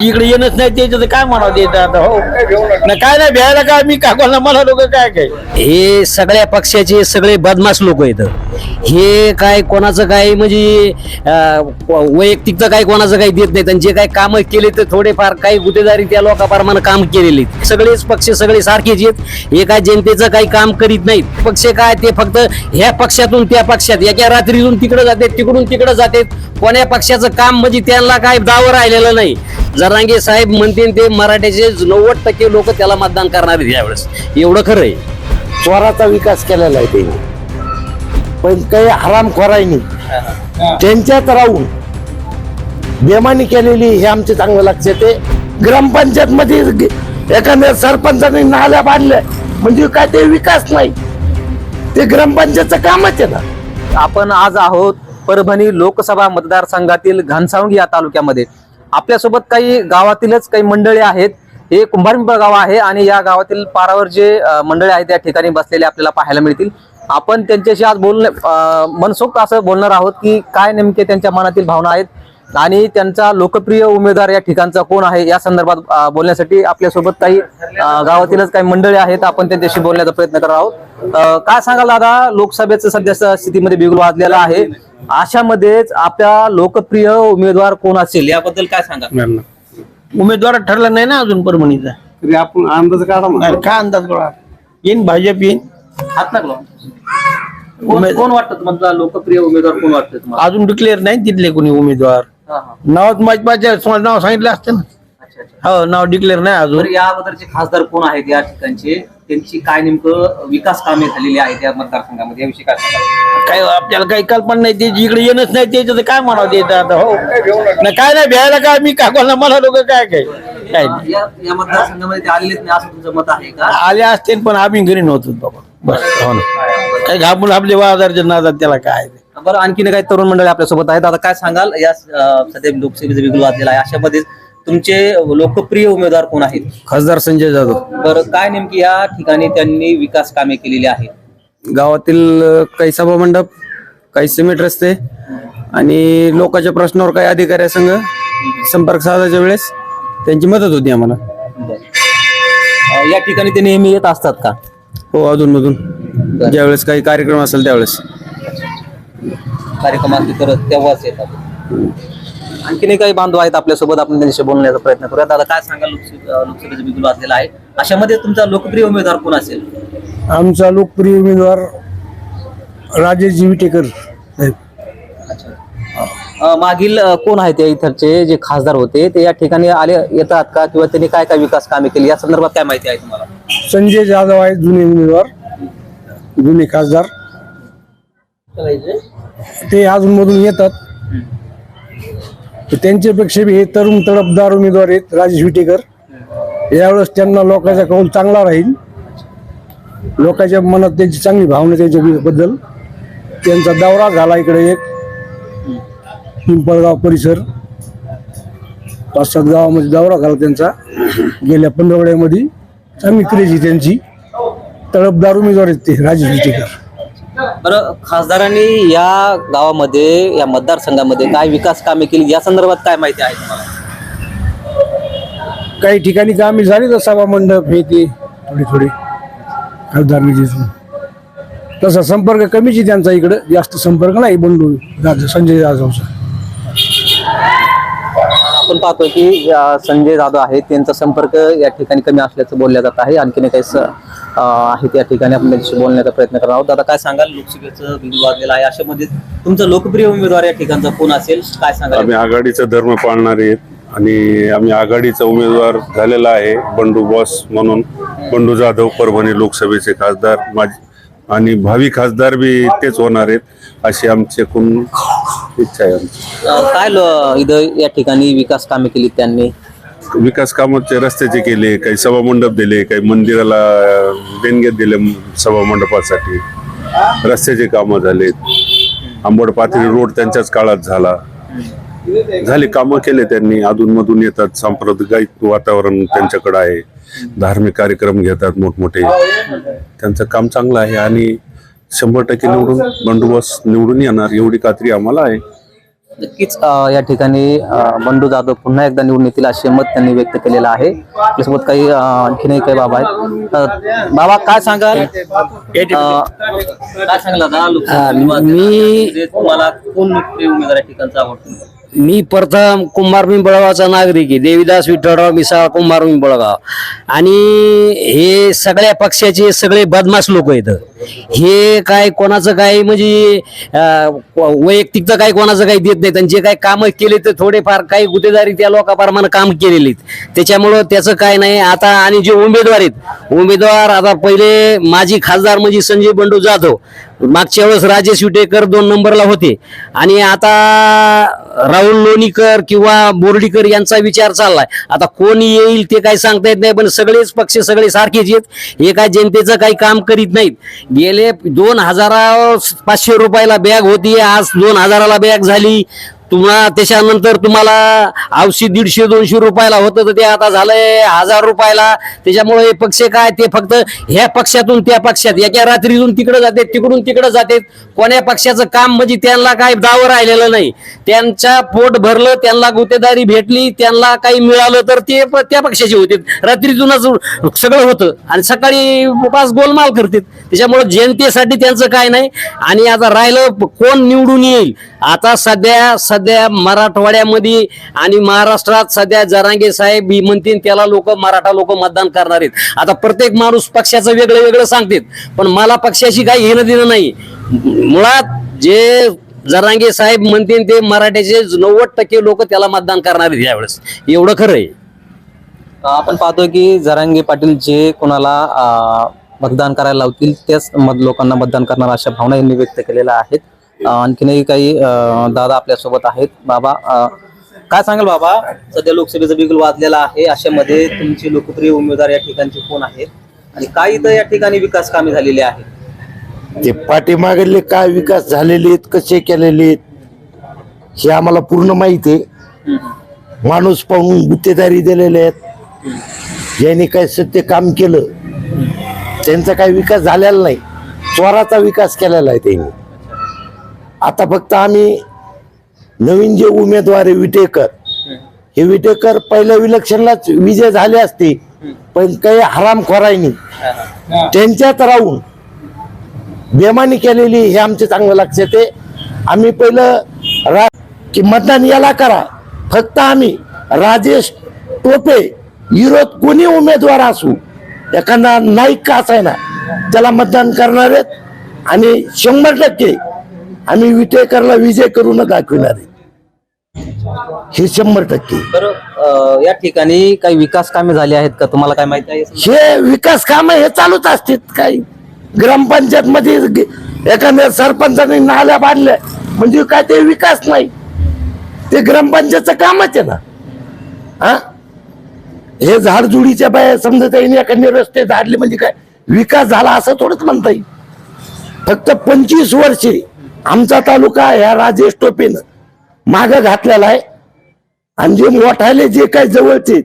इकडे येणच नाही त्याच्यात काय म्हणावं ते आता हो. ना काय नाही भ्यायला काय मी का कोणाला मला लोक काय काय? हे सगळ्या पक्षाचे सगळे बदमाश लोक आहेत हे काय कोणाचं काय म्हणजे अं, तर काय कोणाचं काही देत नाहीत आणि जे काय काम केले तर थोडेफार काही गुन्हेगारी त्या लोकांप्रमाणे काम केलेले आहेत. सगळेच पक्ष सगळे सारखेच आहेत. हे काय जनतेचं काही काम करीत नाहीत. पक्ष काय ते फक्त ह्या पक्षातून त्या पक्षात एका रात्रीतून तिकडे जातात तिकडून तिकडे जातात कोण्या पक्षाचं काम म्हणजे त्यांना काय दावं राहिलेलं नाही. जरांगे साहेब म्हणतील ते मराठ्याचे नव्वद टक्के लोक त्याला मतदान करणार आहेत यावेळेस. एवढं खरं आहे. स्वराचा विकास केलेला आहे त्यांनी. पण काही हरामखोरांनी त्यांच्यात राहून बेमानी केलेली हे आमचे चांगलं लक्षात आहे. ग्रामपंचायत मध्ये एखाद्या सरपंचाने नाल्या बांधल्या. म्हणजे काय ते विकास नाही. ते ग्रामपंचायतचं कामच आहे ना. आपण आज आहोत परभणी लोकसभा मतदारसंघातील घनसावंगी या तालुक्यामध्ये. आपल्यासोबत काही गावातीलच काही मंडळी आहेत. हे कुंभारपिंपळ गाव आहे आणि या गावातील पारावर जे मंडळी आहेत त्या ठिकाणी बसलेले आपल्याला पाहायला मिळतील. आपण त्यांच्याशी आज बोल मनसोक्त असं बोलणार आहोत की काय नेमके त्यांच्या मनातील भावना आहेत आणि त्यांचा लोकप्रिय उमेदवार या ठिकाणचा कोण आहे या संदर्भात बोलण्यासाठी आपल्यासोबत काही गावातीलच काही मंडळी आहेत. आपण त्यांच्याशी बोलण्याचा प्रयत्न करणार आहोत. काय सांगाल दादा? लोकसभेचं सध्या स्थितीमध्ये बिगुल वाजलेला आहे. अशामध्येच आपल्या लोकप्रिय उमेदवार कोण असेल याबद्दल काय सांगा? उमेदवार ठरला नाही ना अजून परभणीचा? तरी आपण अंदाज काढा. अरे काय अंदाज गोळा येईन भाजप येईन. हात लागलो. कोण कोण वाटतं तुम्हाला? लोकप्रिय उमेदवार कोण वाटतं तुम्हाला? अजून डिक्लेअर नाही तिथले कोणी उमेदवार. हा, हा. नावात माझ्या नाव सांगितलं असतं ना. हो नाव डिक्लेअर नाही अजून. तर या अगोदरचे खासदार कोण आहेत या ठिकाणचे? त्यांची काय नेमकं विकास कामे झालेली आहेत या मतदारसंघामध्ये? याविषयी काय काय आपल्याला काही कल्पना नाही त्याची इकडे येणच नाही त्याचं तर काय म्हणावं देतं आता? हो. ना काय नाही भ्यायला काय मी का कोणाला मला लोक काय काय? काय नाही. या या मतदारसंघामध्ये ते आलेलेच नाही असं तुमचं मत आहे का? आले असते पण आम्ही घरी नव्हतो बाबा. बस हो ना. काय घाबरून आपले बाजारच्या नादात त्याला काय ते. बरं आणखीन काही तरुण मंडळी आपल्यासोबत आहेत. आता काय सांगाल? या अं, सध्या लोकसभेचं बिगुल वाजलेला आहे. अशामध्ये तुमचे लोकप्रिय उमेदवार कोण आहेत? खासदार संजय जाधव. बरं काय नेमकी या ठिकाणी त्यांनी विकास कामे केलेली आहेत? गावातील अ, काही सभामंडप काही सिमेंट रस्ते आणि लोकांच्या प्रश्नावर काही अधिकाऱ्यासंग संपर्क साधायच्या वेळेस त्यांची मदत होती आम्हाला. अं, या ठिकाणी ते नेहमी येत असतात का? हो अधूनमधून. ज्यावेळेस काही कार्यक्रम असेल त्यावेळेस. कार्यक्रम असतील तर तेव्हाच येतात. आणखीनही काही बांधव आहेत आपल्यासोबत आपण त्यांच्याशी बोलण्याचा प्रयत्न करूया दादा काय सांगाल लोकसभे लोकसभेचं बिगुल वाजलेला आहे? अशामध्ये तुमचा लोकप्रिय उमेदवार कोण असेल? आमचा लोकप्रिय उमेदवार राजेश विटेकर मागील कोण आहेत या इथरचे जे खासदार होते? ते या ठिकाणी आले येतात का? किंवा त्यांनी काय काय विकास कामे केली? या संदर्भात काय माहिती आहे तुम्हाला? संजय जाधव आहेत जुने उमेदवार. जुने खासदार. ते अजून मधून येतात. तर त्यांच्यापेक्षा बी हे तरुण तडपदार उमेदवार आहेत राजेश विटेकर. यावेळेस त्यांना लोकांचा कौल चांगला राहील. लोकांच्या मनात त्यांची चांगली भावना त्यांच्याबद्दल. त्यांचा दौरा झाला इकडे एक. पिंपळगाव परिसर. पाच सात गावामध्ये दौरा झाला त्यांचा. गेल्या पंधरवड्यामध्ये. चांगली क्रेज आहे त्यांची. तळपदार उमेदवार आहेत ते राजेश विटेकर. बरं खासदारांनी या गावामध्ये या मतदारसंघामध्ये काय विकास कामे केली? या संदर्भात काय माहिती आहे तुम्हाला? काही ठिकाणी कामे झाली तर सभा मंडप हे ते थोडी थोडी. खासदार तसा संपर्क कमीच आहे त्यांचा इकडं. जास्त संपर्क नाही बंडू संजय जाधवचा आपण पाहतोय की संजय जाधव आहेत. त्यांचा संपर्क या ठिकाणी कमी असल्याचं बोललं जात आहे. आणखीन काही स- आहेत या ठिकाणी आपण त्यांच्याशी बोलण्याचा प्रयत्न करणार आहोत. दादा काय सांगाल? लोकसभेचं बिंदू वाजलेलं आहे. अशामध्ये तुमचा लोकप्रिय उमेदवार या ठिकाणचा कोण असेल? काय सांगाल? आम्ही आघाडीचा धर्म पाळणारे आहेत. आणि आम्ही आघाडीचा उमेदवार झालेला आहे बंडू बॉस म्हणून. बंडू जाधव परभणी लोकसभेचे खासदार माझ आणि भावी खासदार बी तेच होणार आहेत अशी कोण इच्छा आहे आमची. अं, काय लो- इथं या ठिकाणी विकास कामे केली त्यांनी? विकास कामाचे रस्त्याचे केले काही सभा मंडप दिले काही मंदिराला देणग्यात दिले सभा मंडपासाठी. रस्त्याचे कामं झालेत. आंबड पाथरी रोड त्यांच्याच काळात झाला. झाले कामं केले त्यांनी अधून मधून येतात सांप्रदायिक वातावरण त्यांच्याकडे आहे. धार्मिक कार्यक्रम घेतात मोठमोठे. त्यांचं काम चांगलं आहे आणि शंभर टक्के निवडून बंडोबस्त निवडून येणार एवढी खात्री आम्हाला आहे. नक्कीच या ठिकाणी बंडू जाधव पुन्हा एकदा निवडून येतील असे मत त्यांनी व्यक्त केलेलं आहे. आपल्यासोबत काही आणखीनही काही बाबा आहेत. बाबा काय सांगाल? काय सांगाल मी तुम्हाला कोण उमेदवार ठिकाणचा आवडतो? मी प्रथम कुंभार पिंपळगावचा नागरिक आहे. देवीदास विठ्ठलराव मिसाळ कुंभार पिंपळगाव आणि हे सगळ्या पक्षाचे सगळे बदमाश लोक आहेत. हे काय कोणाचं काय म्हणजे वैयक्तिक तर काही कोणाचं काही देत नाहीत. आणि जे काही कामं केले तर थोडेफार काही गुतेदारी त्या लोकांप्रमाणे काम केलेले आहेत. त्याच्यामुळं त्याचं काय नाही. आता आणि जे उमेदवार आहेत उमेदवार आता पहिले माजी खासदार म्हणजे संजय बंडू जाधव. मागच्या वेळेस राजेश विटेकर दोन नंबरला होते. आणि आता राहुल लोणीकर किंवा बोर्डीकर यांचा विचार चाललाय. आता कोण येईल ते काही सांगता येत नाही पण सगळेच पक्ष सगळे सारखेच आहेत. हे काय जनतेचं काही काम करीत नाहीत. गेले दोन हजारा पाचशे रुपयाला बॅग होती आज दोन हजाराला बॅग झाली. तुम्हाला त्याच्यानंतर तुम्हाला औषध दीडशे दोनशे रुपयाला होतं तर ते आता झालंय हजार रुपयाला. त्याच्यामुळे हे पक्ष काय ते फक्त ह्या पक्षातून त्या पक्षात. एका रात्रीतून तिकडे जाते तिकडून तिकडे जाते. कोण्या पक्षाचं काम म्हणजे त्यांना काय दावं राहिलेलं नाही. त्यांच्या पोट भरलं त्यांना गुतेदारी भेटली त्यांना काही मिळालं तर ते प- त्या पक्षाचे होते. रात्रीतूनच सगळं होतं. आणि सकाळी पाच गोलमाल करतात. त्याच्यामुळे जनतेसाठी त्यांचं काय नाही. आणि आता राहिलं कोण निवडून येईल? आता सध्या सध्या मराठवाड्यामध्ये आणि महाराष्ट्रात सध्या जरांगे साहेब ही म्हणतील त्याला लोक मराठा लोक मतदान करणार आहेत. आता प्रत्येक माणूस पक्षाचं वेगळं वेगळं सांगतात पण मला पक्षाशी काही घेणं देणं नाही. मुळात जे जरांगे साहेब म्हणतील ते मराठ्याचे नव्वद टक्के लोक त्याला मतदान करणार आहेत यावेळेस. एवढं खरं आहे. आपण पाहतोय की जरांगे पाटील जे कोणाला मतदान करायला लावतील त्याच मत लोकांना मतदान करणार अशा भावना यांनी व्यक्त केलेल्या आहेत. आणखीनही काही दादा आपल्यासोबत आहेत. बाबा काय सांगाल बाबा? सध्या लोकसभेचं बिगुल वाजलेला आहे. अशामध्ये तुमचे लोकप्रिय उमेदवार या ठिकाणचे कोण आहेत? आणि काय इथं या ठिकाणी विकास कामे झालेली आहेत? ते पाठीमागले काय विकास झालेले आहेत कसे केलेले आहेत हे आम्हाला पूर्ण माहिती आहे. माणूस पाहून गुत्तेदारी दिलेले आहेत. ज्यांनी काय सत्य काम केलं त्यांचा काही विकास झालेला नाही. स्वराचा विकास केलेला आहे त्यांनी. आता फक्त आम्ही नवीन जे उमेदवार आहे विटेकर हे विटेकर पहिल्या विलक्षणलाच विजय झाले असते पण काही हरामखोरांनी त्यांच्यात राहून बेमानी केलेली हे आमचे चांगलं लक्षात आहे आम्ही पहिलं रा की मतदान याला करा. फक्त आम्ही राजेश टोपे विरोध कोणी उमेदवार असू एखादा नाईक का असायना त्याला मतदान करणार आहेत. आणि शंभर टक्के आम्ही विटेकरला विजय करून दाखविणार आहे. हे शंभर टक्के. बरं या ठिकाणी काही विकास कामे झाली आहेत का? तुम्हाला काय माहिती आहे? हे विकास काम हे चालूच असतात काही. ग्रामपंचायत मध्ये एखाद्या सरपंचाने नाल्या बांधल्या. म्हणजे काय ते विकास नाही. ते ग्रामपंचायतचं कामच आहे ना. हा हे झाडजुडीच्या बाया समजा त्यांनी एखादे रस्ते झाडले म्हणजे काय? विकास झाला असं थोडंच म्हणता येईल. फक्त पंचवीस वर्षे आमचा तालुका ह्या राजेश टोपेनं. माग घातलेला आहे. आणि जे मोठाले जे काही जवळचे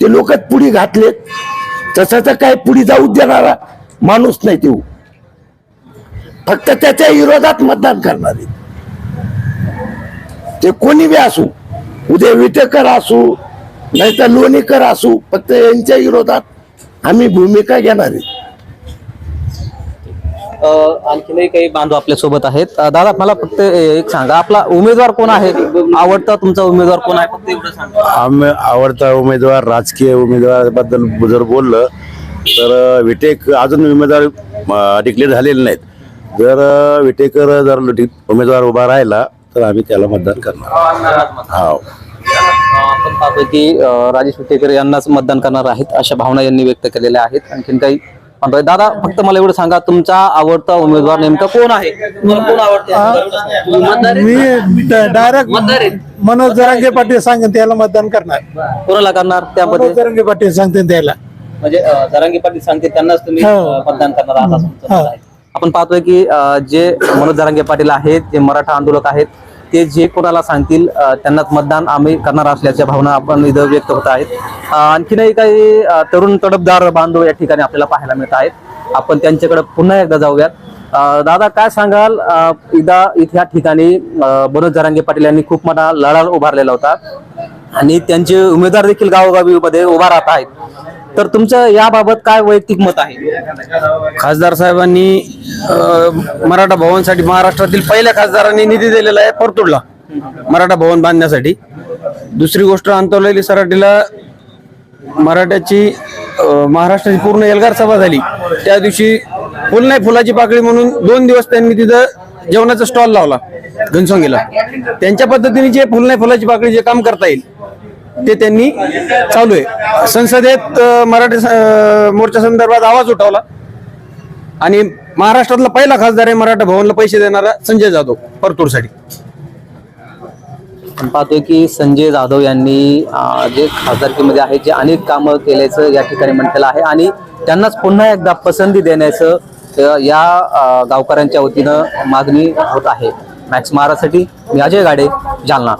ते लोक पुढे घातलेत. तसं तर काय पुढे जाऊ देणारा माणूस नाही देऊ फक्त त्याच्या विरोधात मतदान करणार आहे. ते कोणी बी असू उद्या विटेकर असू नाही तर लोणीकर असू फक्त यांच्या विरोधात आम्ही भूमिका घेणार आहे. आणखीनही काही बांधव आपल्यासोबत आहेत. अं, दादा मला फक्त एक सांगा आपला उमेदवार कोण आहे? आवडता तुमचा उमेदवार कोण आहे? फक्त एवढं सांगा. आम आवडता उमेदवार राजकीय उमेदवाराबद्दल जर बोललं तर अं, विटेक अजून उमेदवार डिक्लेअर झालेले नाहीत. जर अं, विटेकर जर डि- उमेदवार उभा राहिला तर आम्ही त्याला मतदान करणार. हा आपण पाहतोय की अं, राजेश विटेकर यांनाच मतदान करणार आहेत अशा भावना यांनी व्यक्त केलेल्या आहेत. आणखीन काही म्हणतोय दादा फक्त मला एवढं सांगा तुमचा आवडता उमेदवार नेमका कोण आहे? तुम्हाला कोण आवडते? मी डायरेक्ट मनोज जरांगे पाटील सांगेन त्याला मतदान करणार. कोणाला करणार त्यामध्ये मनोज जरांगे पाटील सांगते त्याला. म्हणजे अं, जरांगे पाटील सांगते त्यांनाच तुम्ही हो. अं, मतदान करणार आहात असं तुमचं हो. आहे. आपण पाहतोय की अं, जे मनोज जरांगे पाटील आहेत जे मराठा आंदोलक आहेत ते जे कोणाला सांगतील त्यांनाच मतदान आम्ही करणार असल्याच्या भावना आपण इथं व्यक्त होत आहेत. आणखीनही काही तरुण तडपदार बांधव या ठिकाणी आपल्याला पाहायला मिळत आहेत. आपण त्यांच्याकडे पुन्हा एकदा जाऊयात. दादा काय सांगाल? एकदा एकदा इथ्या ठिकाणी अ, मनोज जरांगे पाटील यांनी खूप मोठा लढा उभारलेला होता. आणि त्यांचे उमेदवार देखील गावोगावी मध्ये उभा राहत आहेत. तर तुमचं याबाबत काय वैयक्तिक मत आहे? खासदार साहेबांनी अं, मराठा भवनसाठी महाराष्ट्रातील पहिल्या खासदारांनी निधी दिलेला आहे परतूरला मराठा भवन बांधण्यासाठी. दुसरी गोष्ट अंतवलेली सराटीला मराठ्याची अं, महाराष्ट्राची पूर्ण एल्गार सभा झाली. त्या दिवशी फुल नाही फुलाची पाकळी म्हणून दोन दिवस त्यांनी तिथं जेवणाचा स्टॉल लावला घनसोंगीला. त्यांच्या पद्धतीने जे फुल नाही फुलाची पाकळी जे काम करता येईल ते त्यांनी चालू आहे. संसदेत मराठी मोर्चा संदर्भात आवाज उठवला. आणि महाराष्ट्रातला पहिला खासदार आहे मराठा भवनला पैसे देणारा संजय जाधव परतूरसाठी. पाहतोय की संजय जाधव यांनी जे खासदारकीमध्ये आहे जे अनेक कामं केल्याचं या ठिकाणी म्हटलेलं आहे. आणि त्यांनाच पुन्हा एकदा पसंती देण्याचं या गावकऱ्यांच्या वतीनं मागणी होत आहे. मॅक्स महाराजसाठी मी अजय गाडे जालना.